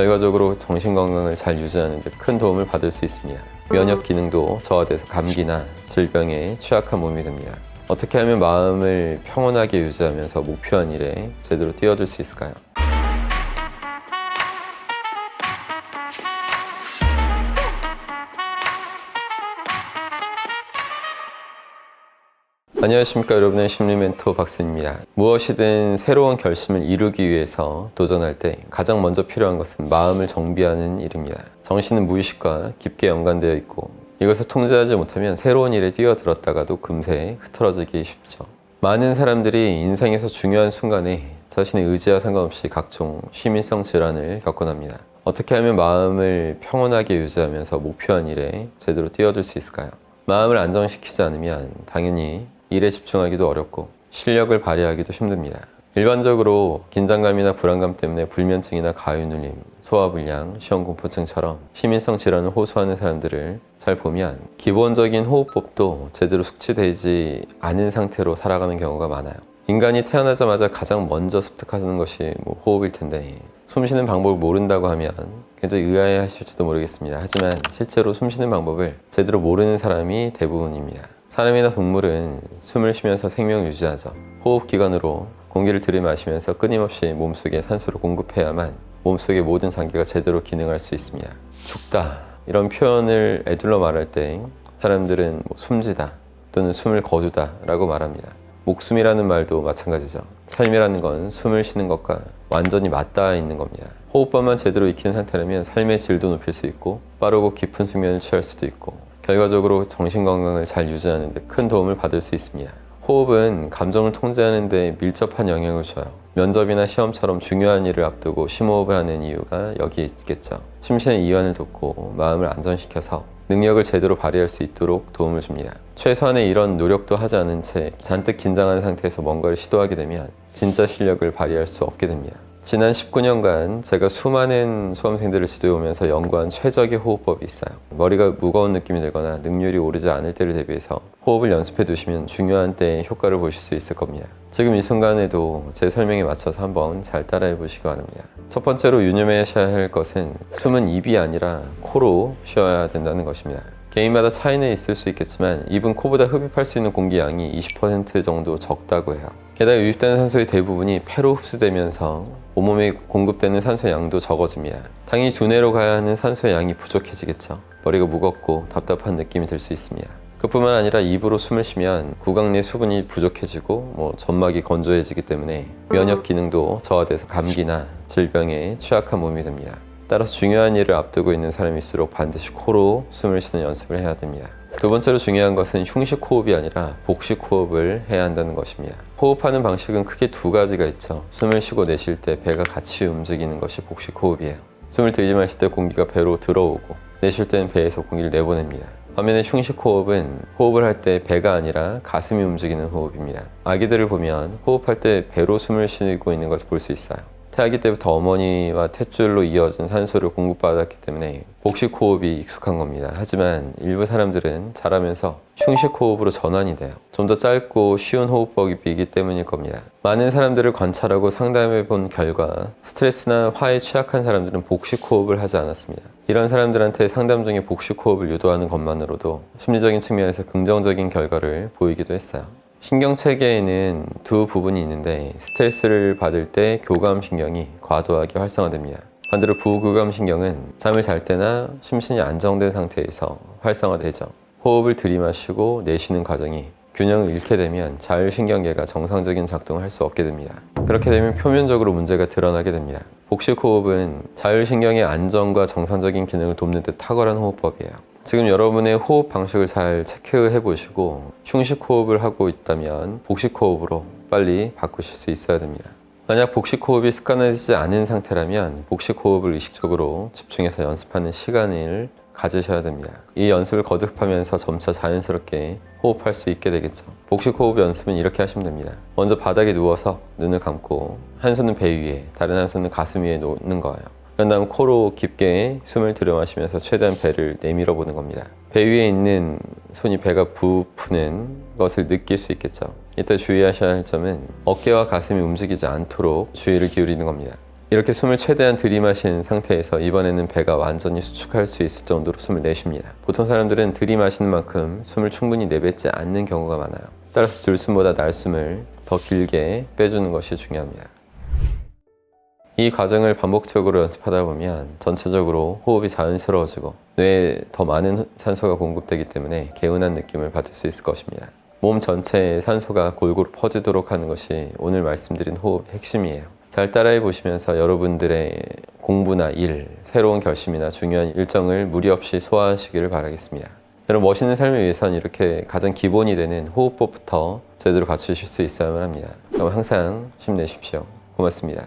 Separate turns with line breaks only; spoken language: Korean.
결과적으로 정신 건강을 잘 유지하는 데 큰 도움을 받을 수 있습니다. 면역 기능도 저하돼서 감기나 질병에 취약한 몸이 됩니다. 어떻게 하면 마음을 평온하게 유지하면서 목표한 일에 제대로 뛰어들 수 있을까요? 안녕하십니까 여러분의 심리 멘토 박스입니다. 무엇이든 새로운 결심을 이루기 위해서 도전할 때 가장 먼저 필요한 것은 마음을 정비하는 일입니다. 정신은 무의식과 깊게 연관되어 있고 이것을 통제하지 못하면 새로운 일에 뛰어들었다가도 금세 흐트러지기 쉽죠. 많은 사람들이 인생에서 중요한 순간에 자신의 의지와 상관없이 각종 심인성 질환을 겪곤 합니다. 어떻게 하면 마음을 평온하게 유지하면서 목표한 일에 제대로 뛰어들 수 있을까요? 마음을 안정시키지 않으면 당연히 일에 집중하기도 어렵고 실력을 발휘하기도 힘듭니다. 일반적으로 긴장감이나 불안감 때문에 불면증이나 가위눌림, 소화불량, 시험공포증처럼 시민성 질환을 호소하는 사람들을 잘 보면 기본적인 호흡법도 제대로 숙지되지 않은 상태로 살아가는 경우가 많아요. 인간이 태어나자마자 가장 먼저 습득하는 것이 뭐 호흡일 텐데 숨 쉬는 방법을 모른다고 하면 굉장히 의아해 하실지도 모르겠습니다. 하지만 실제로 숨 쉬는 방법을 제대로 모르는 사람이 대부분입니다. 사람이나 동물은 숨을 쉬면서 생명을 유지하죠. 호흡기관으로 공기를 들이마시면서 끊임없이 몸속에 산소를 공급해야만 몸속의 모든 장기가 제대로 기능할 수 있습니다. 죽다 이런 표현을 애둘러 말할 때 사람들은 뭐 숨지다 또는 숨을 거두다 라고 말합니다. 목숨이라는 말도 마찬가지죠. 삶이라는 건 숨을 쉬는 것과 완전히 맞닿아 있는 겁니다. 호흡법만 제대로 익힌 상태라면 삶의 질도 높일 수 있고 빠르고 깊은 숙면을 취할 수도 있고 결과적으로 정신 건강을 잘 유지하는 데 큰 도움을 받을 수 있습니다. 호흡은 감정을 통제하는 데 밀접한 영향을 줘요. 면접이나 시험처럼 중요한 일을 앞두고 심호흡을 하는 이유가 여기에 있겠죠. 심신의 이완을 돕고 마음을 안정시켜서 능력을 제대로 발휘할 수 있도록 도움을 줍니다. 최소한의 이런 노력도 하지 않은 채 잔뜩 긴장한 상태에서 뭔가를 시도하게 되면 진짜 실력을 발휘할 수 없게 됩니다. 지난 19년간 제가 수많은 수험생들을 지도해오면서 연구한 최적의 호흡법이 있어요. 머리가 무거운 느낌이 들거나 능률이 오르지 않을 때를 대비해서 호흡을 연습해 두시면 중요한 때에 효과를 보실 수 있을 겁니다. 지금 이 순간에도 제 설명에 맞춰서 한번 잘 따라해 보시기 바랍니다. 첫 번째로 유념하셔야 할 것은 숨은 입이 아니라 코로 쉬어야 된다는 것입니다. 개인마다 차이는 있을 수 있겠지만 입은 코보다 흡입할 수 있는 공기 양이 20% 정도 적다고 해요. 게다가 유입되는 산소의 대부분이 폐로 흡수되면서 온 몸에 공급되는 산소의 양도 적어집니다. 당연히 두뇌로 가야 하는 산소의 양이 부족해지겠죠. 머리가 무겁고 답답한 느낌이 들 수 있습니다. 그뿐만 아니라 입으로 숨을 쉬면 구강 내 수분이 부족해지고 뭐 점막이 건조해지기 때문에 면역 기능도 저하돼서 감기나 질병에 취약한 몸이 됩니다. 따라서 중요한 일을 앞두고 있는 사람일수록 반드시 코로 숨을 쉬는 연습을 해야 됩니다. 두 번째로 중요한 것은 흉식 호흡이 아니라 복식 호흡을 해야 한다는 것입니다. 호흡하는 방식은 크게 두 가지가 있죠. 숨을 쉬고 내쉴 때 배가 같이 움직이는 것이 복식 호흡이에요. 숨을 들이 마실 때 공기가 배로 들어오고 내쉴 때는 배에서 공기를 내보냅니다. 반면에 흉식 호흡은 호흡을 할 때 배가 아니라 가슴이 움직이는 호흡입니다. 아기들을 보면 호흡할 때 배로 숨을 쉬고 있는 것을 볼 수 있어요. 태아기 때부터 어머니와 탯줄로 이어진 산소를 공급받았기 때문에 복식 호흡이 익숙한 겁니다. 하지만 일부 사람들은 자라면서 흉식 호흡으로 전환이 돼요. 좀 더 짧고 쉬운 호흡법이기 때문일 겁니다. 많은 사람들을 관찰하고 상담해 본 결과 스트레스나 화에 취약한 사람들은 복식 호흡을 하지 않았습니다. 이런 사람들한테 상담 중에 복식 호흡을 유도하는 것만으로도 심리적인 측면에서 긍정적인 결과를 보이기도 했어요. 신경 체계에는 두 부분이 있는데 스트레스를 받을 때 교감 신경이 과도하게 활성화됩니다. 반대로 부교감 신경은 잠을 잘 때나 심신이 안정된 상태에서 활성화되죠. 호흡을 들이마시고 내쉬는 과정이 균형을 잃게 되면 자율신경계가 정상적인 작동을 할 수 없게 됩니다. 그렇게 되면 표면적으로 문제가 드러나게 됩니다. 복식 호흡은 자율신경의 안정과 정상적인 기능을 돕는 듯 탁월한 호흡법이에요. 지금 여러분의 호흡 방식을 잘 체크해 보시고 흉식 호흡을 하고 있다면 복식 호흡으로 빨리 바꾸실 수 있어야 됩니다. 만약 복식 호흡이 습관화되지 않은 상태라면 복식 호흡을 의식적으로 집중해서 연습하는 시간을 가지셔야 됩니다. 이 연습을 거듭하면서 점차 자연스럽게 호흡할 수 있게 되겠죠. 복식 호흡 연습은 이렇게 하시면 됩니다. 먼저 바닥에 누워서 눈을 감고 한 손은 배 위에, 다른 한 손은 가슴 위에 놓는 거예요. 그런 다음 코로 깊게 숨을 들여 마시면서 최대한 배를 내밀어 보는 겁니다. 배 위에 있는 손이 배가 부푸는 것을 느낄 수 있겠죠. 이때 주의하셔야 할 점은 어깨와 가슴이 움직이지 않도록 주의를 기울이는 겁니다. 이렇게 숨을 최대한 들이마신 상태에서 이번에는 배가 완전히 수축할 수 있을 정도로 숨을 내쉽니다. 보통 사람들은 들이마시는 만큼 숨을 충분히 내뱉지 않는 경우가 많아요. 따라서 들숨보다 날숨을 더 길게 빼주는 것이 중요합니다. 이 과정을 반복적으로 연습하다 보면 전체적으로 호흡이 자연스러워지고 뇌에 더 많은 산소가 공급되기 때문에 개운한 느낌을 받을 수 있을 것입니다. 몸 전체에 산소가 골고루 퍼지도록 하는 것이 오늘 말씀드린 호흡의 핵심이에요. 잘 따라해 보시면서 여러분들의 공부나 일, 새로운 결심이나 중요한 일정을 무리 없이 소화하시기를 바라겠습니다. 여러분 멋있는 삶을 위해선 이렇게 가장 기본이 되는 호흡법부터 제대로 갖추실 수 있어야만 합니다. 그럼 항상 힘내십시오. 고맙습니다.